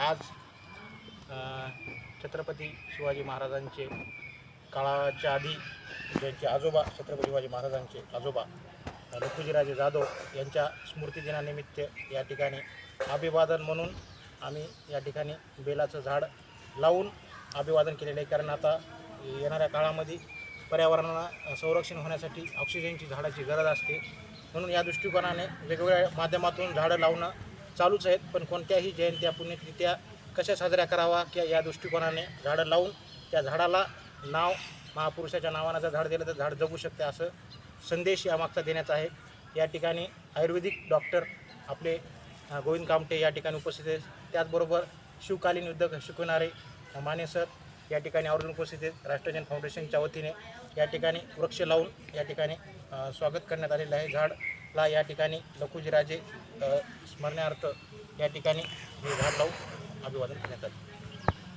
आज छत्रपती शिवाजी महाराजांचे काळाच्या आधी ज्यांचे आजोबा छत्रपती शिवाजी महाराजांचे आजोबा लखुजीराजे जाधव यांच्या स्मृतिदिनानिमित्त या ठिकाणी अभिवादन म्हणून आम्ही या ठिकाणी बेलाचं झाड लावून अभिवादन केलेलं आहे. कारण आता येणाऱ्या काळामध्ये पर्यावरणाला संरक्षण होण्यासाठी ऑक्सिजनची झाडाची गरज असते. म्हणून या दृष्टिकोनाने वेगवेगळ्या माध्यमातून झाडं लावणं चालूच आहेत पण कोणत्याही जयंत्या पुण्यतिथ्या कशा साजऱ्या करावा किंवा या दृष्टिकोनाने झाडं लावून त्या झाडाला नाव महापुरुषाच्या नावानं जर झाड दिलं तर झाड जगू शकते असं संदेश यामागचा देण्याचा आहे. या ठिकाणी आयुर्वेदिक डॉक्टर आपले गोविंद कामटे या ठिकाणी उपस्थित आहेत. त्याचबरोबर शिवकालीन युद्ध शिकवणारे माने सर या ठिकाणी आवर्जून उपस्थित आहेत. राष्ट्रजन फाउंडेशनच्या वतीने या ठिकाणी वृक्ष लावून या ठिकाणी स्वागत करण्यात आलेलं आहे. झाड ला या ठिकाणी लखुजीराजे स्मरणार्थ या ठिकाणी हे झाड लावून अभिवादन करण्यात आले.